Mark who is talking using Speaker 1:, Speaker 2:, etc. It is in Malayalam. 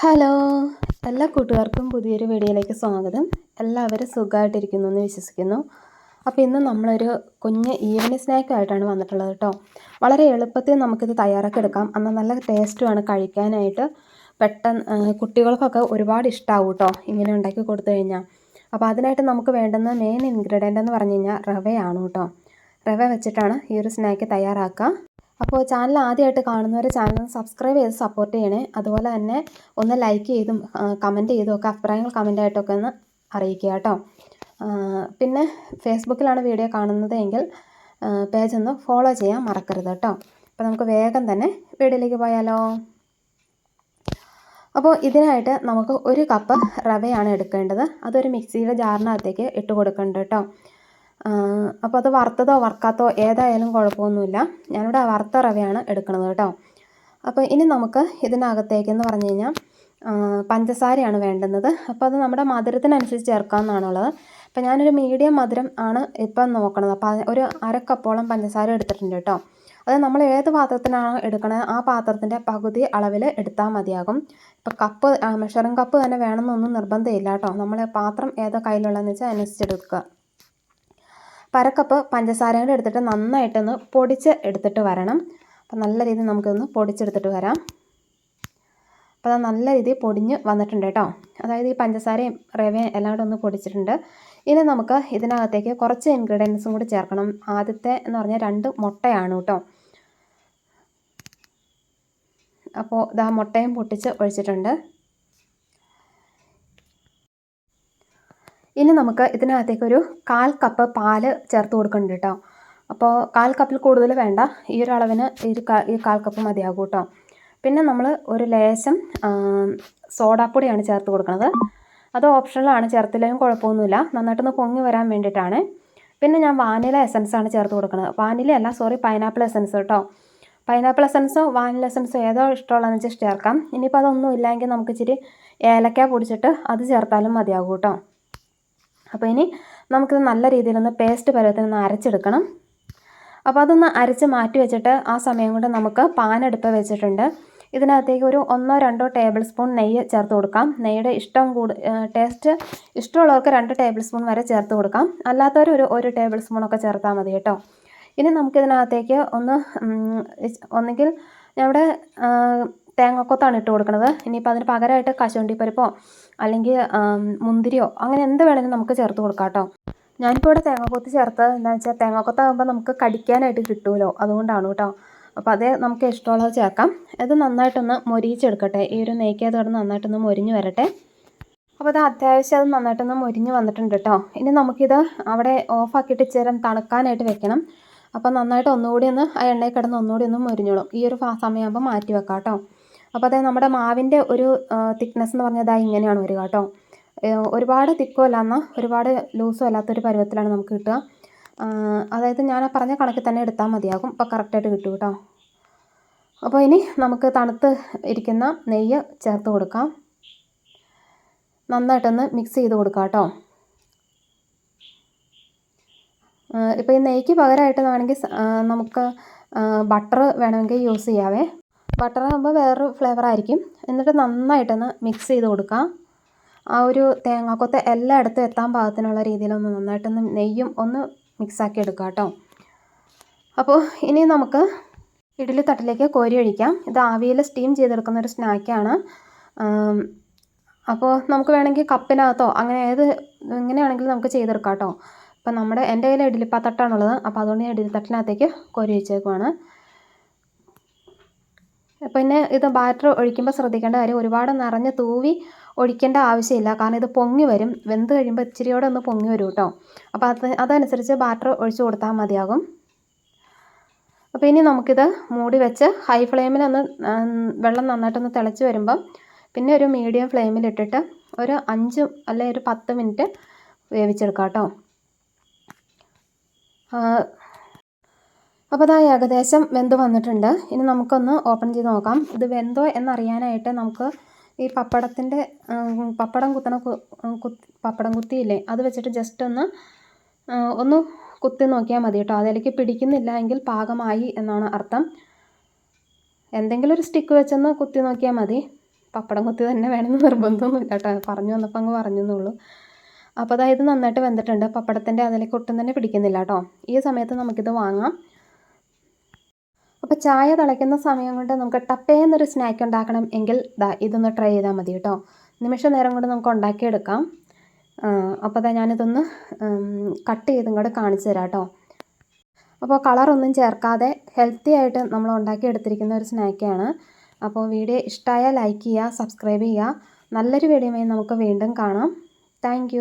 Speaker 1: ഹലോ. എല്ലാ കൂട്ടുകാർക്കും പുതിയൊരു വീഡിയോയിലേക്ക് സ്വാഗതം. എല്ലാവരും സുഖമായിട്ടിരിക്കുന്നു എന്ന് വിശ്വസിക്കുന്നു. അപ്പോൾ ഇന്ന് നമ്മളൊരു കുഞ്ഞ് ഈവനിങ് സ്നാക്കായിട്ടാണ് വന്നിട്ടുള്ളത് കേട്ടോ. വളരെ എളുപ്പത്തിൽ നമുക്കിത് തയ്യാറാക്കി എടുക്കാം. എന്നാൽ നല്ല ടേസ്റ്റുമാണ്. കഴിക്കാനായിട്ട് പെട്ടെന്ന് കുട്ടികൾക്കൊക്കെ ഒരുപാട് ഇഷ്ടമാവും കേട്ടോ ഇങ്ങനെ ഉണ്ടാക്കി കൊടുത്തു കഴിഞ്ഞാൽ. അപ്പോൾ അതിനായിട്ട് നമുക്ക് വേണ്ടുന്ന മെയിൻ ഇൻഗ്രീഡിയന്റ് എന്ന് പറഞ്ഞു കഴിഞ്ഞാൽ റവയാണ് കേട്ടോ. റവ വെച്ചിട്ടാണ് ഈ ഒരു സ്നാക്ക് തയ്യാറാക്കുക. അപ്പോൾ ചാനൽ ആദ്യമായിട്ട് കാണുന്നവർ ചാനൽ സബ്സ്ക്രൈബ് ചെയ്ത് സപ്പോർട്ട് ചെയ്യണേ. അതുപോലെ തന്നെ ഒന്ന് ലൈക്ക് ചെയ്തും കമന്റ് ചെയ്തും ഒക്കെ അഭിപ്രായങ്ങൾ കമന്റ് ആയിട്ടൊക്കെ ഒന്ന് അറിയിക്കുക കേട്ടോ. പിന്നെ ഫേസ്ബുക്കിലാണ് വീഡിയോ കാണുന്നത് എങ്കിൽ പേജ് ഒന്ന് ഫോളോ ചെയ്യാൻ മറക്കരുത് കേട്ടോ. അപ്പോൾ നമുക്ക് വേഗം തന്നെ വീഡിയോയിലേക്ക് പോയാലോ? അപ്പോൾ ഇതിനായിട്ട് നമുക്ക് ഒരു കപ്പ് റവയാണ് എടുക്കേണ്ടത്. അതൊരു മിക്സിയുടെ ജാറിനകത്തേക്ക് ഇട്ട് കൊടുക്കേണ്ടത് കേട്ടോ. അപ്പോൾ അത് വറുത്തതോ വറുക്കാത്തോ ഏതായാലും കുഴപ്പമൊന്നുമില്ല. ഞാനിവിടെ വറുത്ത റവയാണ് എടുക്കുന്നത് കേട്ടോ. അപ്പോൾ ഇനി നമുക്ക് ഇതിനകത്തേക്കെന്ന് പറഞ്ഞു കഴിഞ്ഞാൽ പഞ്ചസാരയാണ് വേണ്ടുന്നത്. അപ്പോൾ അത് നമ്മുടെ മധുരത്തിനനുസരിച്ച് ചേർക്കാമെന്നാണുള്ളത്. അപ്പോൾ ഞാനൊരു മീഡിയം മധുരം ആണ് ഇപ്പം നോക്കണത്. അപ്പോൾ ഒരു അര കപ്പോളം പഞ്ചസാര എടുത്തിട്ടുണ്ട് കേട്ടോ. അത് നമ്മൾ ഏത് പാത്രത്തിനാണ് എടുക്കണത് ആ പാത്രത്തിന്റെ പകുതി അളവിൽ എടുത്താൽ മതിയാകും. ഇപ്പോൾ കപ്പ് മെഷറിംഗ് കപ്പ് തന്നെ വേണമെന്നൊന്നും നിർബന്ധമില്ല കേട്ടോ. നമ്മൾ പാത്രം ഏതോ കയ്യിലുള്ളതെന്ന് വെച്ചാൽ അനുസരിച്ചെടുക്കുക പരക്കപ്പ് പഞ്ചസാര കൂടെ എടുത്തിട്ട് നന്നായിട്ടൊന്ന് പൊടിച്ച് എടുത്തിട്ട് വരണം. അപ്പം നല്ല രീതിയിൽ നമുക്കൊന്ന് പൊടിച്ചെടുത്തിട്ട് വരാം. അപ്പോൾ അത് നല്ല രീതിയിൽ പൊടിഞ്ഞ് വന്നിട്ടുണ്ട് കേട്ടോ. അതായത് ഈ പഞ്ചസാരയും റവയും എല്ലാം കൂടെ ഒന്ന് പൊടിച്ചിട്ടുണ്ട്. ഇനി നമുക്ക് ഇതിനകത്തേക്ക് കുറച്ച് ഇൻഗ്രീഡിയൻസും കൂടി ചേർക്കണം. ആദ്യത്തെ എന്ന് പറഞ്ഞാൽ രണ്ട് മുട്ടയാണ് കേട്ടോ. അപ്പോൾ ഇതാ മുട്ടയും പൊട്ടിച്ച് ഒഴിച്ചിട്ടുണ്ട്. ഇനി നമുക്ക് ഇതിനകത്തേക്ക് ഒരു കാൽ കപ്പ് പാൽ ചേർത്ത് കൊടുക്കുന്നുണ്ട് കേട്ടോ അപ്പോൾ കാൽ കപ്പിൽ കൂടുതൽ വേണ്ട. ഈ ഒരു അളവിന് ഈ ഈ കാൽ കപ്പ് മതിയാകും കേട്ടോ പിന്നെ നമ്മൾ ഒരു ലേശം സോഡാപ്പൊടിയാണ് ചേർത്ത് കൊടുക്കുന്നത് അത് ഓപ്ഷണലാണ് ചേർത്തില്ലെങ്കിലും കുഴപ്പമൊന്നുമില്ല. നന്നായിട്ടൊന്ന് പൊങ്ങി വരാൻ വേണ്ടിയിട്ടാണ്. പിന്നെ ഞാൻ വാനില എസൻസ് ആണ് ചേർത്ത് കൊടുക്കുന്നത് വാനില അല്ല സോറി പൈനാപ്പിൾ എസൻസ് കേട്ടോ പൈനാപ്പിൾ എസൻസോ വാനില എസൻസോ ഏതോ ഇഷ്ടമുള്ളതെന്ന് വെച്ചാൽ ചേർക്കാം. ഇനിയിപ്പോൾ അതൊന്നും ഇല്ലെങ്കിൽ നമുക്ക് ഇച്ചിരി ഏലക്ക പൊടിച്ചിട്ട് അത് ചേർത്താലും മതിയാകും കേട്ടോ അപ്പോൾ ഇനി നമുക്കിത് നല്ല രീതിയിലൊന്ന് പേസ്റ്റ് പരുവത്തിനൊന്ന് അരച്ചെടുക്കണം. അപ്പോൾ അതൊന്ന് അരച്ച് മാറ്റി വെച്ചിട്ട് ആ സമയം കൊണ്ട് നമുക്ക് പാനെടുപ്പ് വെച്ചിട്ടുണ്ട്. ഇതിനകത്തേക്ക് ഒരു ഒന്നോ രണ്ടോ ടേബിൾ സ്പൂൺ നെയ്യ് ചേർത്ത് കൊടുക്കാം. നെയ്യുടെ ഇഷ്ടം കൂട് ടേസ്റ്റ് ഇഷ്ടമുള്ളവർക്ക് രണ്ട് ടേബിൾ സ്പൂൺ വരെ ചേർത്ത് കൊടുക്കാം. അല്ലാത്തവർ ഒരു ഒരു ടേബിൾ സ്പൂണൊക്കെ ചേർത്താൽ മതി കേട്ടോ. ഇനി നമുക്കിതിനകത്തേക്ക് ഒന്ന് ഒന്നുകിൽ ഇവിടെ തേങ്ങാക്കൊത്താണ് ഇട്ട് കൊടുക്കുന്നത് ഇനിയിപ്പോൾ അതിന് പകരമായിട്ട് കശുവണ്ടിപ്പരിപ്പോ അല്ലെങ്കിൽ മുന്തിരിയോ അങ്ങനെ എന്ത് വേണമെങ്കിലും നമുക്ക് ചേർത്ത് കൊടുക്കാം കേട്ടോ ഞാനിപ്പോൾ ഇവിടെ തേങ്ങക്കൊത്ത് ചേർത്തത് എന്താണെന്ന് വെച്ചാൽ തേങ്ങക്കൊത്താകുമ്പോൾ നമുക്ക് കടിക്കാനായിട്ട് കിട്ടുമല്ലോ അതുകൊണ്ടാണ് കേട്ടോ. അപ്പോൾ അതേ നമുക്ക് ഇഷ്ടമുള്ളത് ചേർക്കാം. ഇത് നന്നായിട്ടൊന്ന് മൊരിയിച്ചെടുക്കട്ടെ. ഈ ഒരു നെയ്ക്കത് കിടന്ന് നന്നായിട്ടൊന്ന് മൊരിഞ്ഞ് വരട്ടെ. അപ്പോൾ അത് അത്യാവശ്യം അത് നന്നായിട്ടൊന്ന് മൊരിഞ്ഞ് വന്നിട്ടുണ്ട് കേട്ടോ. ഇനി നമുക്കിത് അവിടെ ഓഫാക്കിയിട്ട് ചേരം തണുക്കാനായിട്ട് വെക്കണം. അപ്പോൾ നന്നായിട്ട് ഒന്നുകൂടി ഒന്ന് ആ എണ്ണയിൽ കിടന്ന് ഒന്നുകൂടി ഒന്ന് മൊരിഞ്ഞോളും. ഈ ഒരു സമയമാകുമ്പോൾ മാറ്റി വെക്കാം കേട്ടോ അപ്പോൾ അതായത് നമ്മുടെ മാവിന്റെ ഒരു തിക്നെസ് എന്ന് പറഞ്ഞാൽ ഇതാ ഇങ്ങനെയാണ് വരിക കേട്ടോ. ഒരുപാട് തിക്കും അല്ല എന്നാൽ ഒരുപാട് ലൂസും അല്ലാത്തൊരു പരുവത്തിലാണ് നമുക്ക് കിട്ടുക. അതായത് ഞാൻ പറഞ്ഞ കണക്കിൽ തന്നെ എടുത്താൽ മതിയാകും. അപ്പോൾ കറക്റ്റായിട്ട് കിട്ടും കേട്ടോ. അപ്പോൾ ഇനി നമുക്ക് തണുത്ത് ഇരിക്കുന്ന നെയ്യ് ചേർത്ത് കൊടുക്കാം. നന്നായിട്ടൊന്ന് മിക്സ് ചെയ്ത് കൊടുക്കാം കേട്ടോ. ഇപ്പോൾ ഈ നെയ്ക്ക് പകരമായിട്ട് വേണമെങ്കിൽ നമുക്ക് ബട്ടർ വേണമെങ്കിൽ യൂസ് ചെയ്യാവേ. ബട്ടർ ആകുമ്പോൾ വേറൊരു ഫ്ലേവർ ആയിരിക്കും. എന്നിട്ട് നന്നായിട്ടൊന്ന് മിക്സ് ചെയ്ത് കൊടുക്കാം. ആ ഒരു തേങ്ങാക്കൊത്ത് എല്ലായിടത്തും എത്താൻ പാകത്തിനുള്ള രീതിയിലൊന്ന് നന്നായിട്ടൊന്ന് നെയ്യും ഒന്ന് മിക്സാക്കി എടുക്കാം കേട്ടോ അപ്പോൾ ഇനി നമുക്ക് ഇഡ്ഡലി തട്ടിലേക്ക് കോരി ഒഴിക്കാം. ഇത് ആവിയിൽ സ്റ്റീം ചെയ്തെടുക്കുന്ന ഒരു സ്നാക്കാണ് അപ്പോൾ നമുക്ക് വേണമെങ്കിൽ കപ്പിനകത്തോ അങ്ങനെ ഏത് എങ്ങനെയാണെങ്കിലും നമുക്ക് ചെയ്തെടുക്കാം കേട്ടോ ഇപ്പം നമ്മുടെ എന്റെ കയ്യിൽ ഇഡ്ഡലി പാത്തട്ടാണുള്ളത് അപ്പോൾ അതുകൊണ്ട് ഞാൻ ഇഡ്ഡലി തട്ടിനകത്തേക്ക് കോരി വെച്ചേക്കുവാണ് പിന്നെ ഇത് ബാറ്റർ ഒഴിക്കുമ്പോൾ ശ്രദ്ധിക്കേണ്ട കാര്യം ഒരുപാട് നിറഞ്ഞ് തൂവി ഒഴിക്കേണ്ട ആവശ്യമില്ല. കാരണം ഇത് പൊങ്ങി വരും. വെന്ത് കഴിയുമ്പോൾ ഇച്ചിരിയോടെ ഒന്ന് പൊങ്ങി വരും കേട്ടോ അപ്പോൾ അത് അതനുസരിച്ച് ബാറ്റർ ഒഴിച്ചു കൊടുത്താൽ മതിയാകും. അപ്പോൾ ഇനി നമുക്കിത് മൂടി വെച്ച് ഹൈ ഫ്ലെയിമിൽ ഒന്ന് വെള്ളം നന്നായിട്ടൊന്ന് തിളച്ച് വരുമ്പം പിന്നെ ഒരു മീഡിയം ഫ്ലെയിമിലിട്ടിട്ട് ഒരു അഞ്ച് അല്ലെങ്കിൽ ഒരു പത്ത് മിനിറ്റ് വേവിച്ചെടുക്കാം കേട്ടോ അപ്പോൾ അതാ ഏകദേശം വെന്ത് വന്നിട്ടുണ്ട്. ഇനി നമുക്കൊന്ന് ഓപ്പൺ ചെയ്ത് നോക്കാം. ഇത് വെന്തോ എന്നറിയാനായിട്ട് നമുക്ക് ഈ പപ്പടത്തിന്റെ പപ്പടം കുത്തണ പപ്പടം കുത്തിയില്ലേ? അത് വെച്ചിട്ട് ജസ്റ്റ് ഒന്ന് ഒന്ന് കുത്തി നോക്കിയാൽ മതി കേട്ടോ. അതിലേക്ക് പിടിക്കുന്നില്ല എങ്കിൽ പാകമായി എന്നാണ് അർത്ഥം. എന്തെങ്കിലും ഒരു സ്റ്റിക്ക് വെച്ചൊന്ന് കുത്തി നോക്കിയാൽ മതി. പപ്പടം കുത്തി തന്നെ വേണമെന്ന് നിർബന്ധമൊന്നുമില്ല കേട്ടോ. പറഞ്ഞു വന്നപ്പോൾ അങ്ങ് പറഞ്ഞു എന്നുള്ളൂ അപ്പോൾ അതായത് നന്നായിട്ട് വെന്തിട്ടുണ്ട്. പപ്പടത്തിന്റെ അതിലേക്ക് ഒട്ടും തന്നെ പിടിക്കുന്നില്ല കേട്ടോ. ഈ സമയത്ത് നമുക്കിത് വാങ്ങാം. അപ്പോൾ ചായ തിളയ്ക്കുന്ന സമയം കൊണ്ട് നമുക്ക് ടപ്പേന്നൊരു സ്നാക്ക് ഉണ്ടാക്കണം എങ്കിൽ ദാ ഇതൊന്ന് ട്രൈ ചെയ്താൽ മതി കേട്ടോ. നിമിഷ നേരം കൊണ്ട് നമുക്ക് ഉണ്ടാക്കിയെടുക്കാം. അപ്പോൾ അതാ ഞാനിതൊന്ന് കട്ട് ചെയ്തും കൂടെ കാണിച്ചു തരാം കേട്ടോ. അപ്പോൾ കളറൊന്നും ചേർക്കാതെ ഹെൽത്തി ആയിട്ട് നമ്മൾ ഉണ്ടാക്കിയെടുത്തിരിക്കുന്ന ഒരു സ്നാക്കാണ് അപ്പോൾ വീഡിയോ ഇഷ്ടമായാൽ ലൈക്ക് ചെയ്യുക സബ്സ്ക്രൈബ് ചെയ്യുക. നല്ലൊരു വീഡിയോയുമായി നമുക്ക് വീണ്ടും കാണാം. താങ്ക്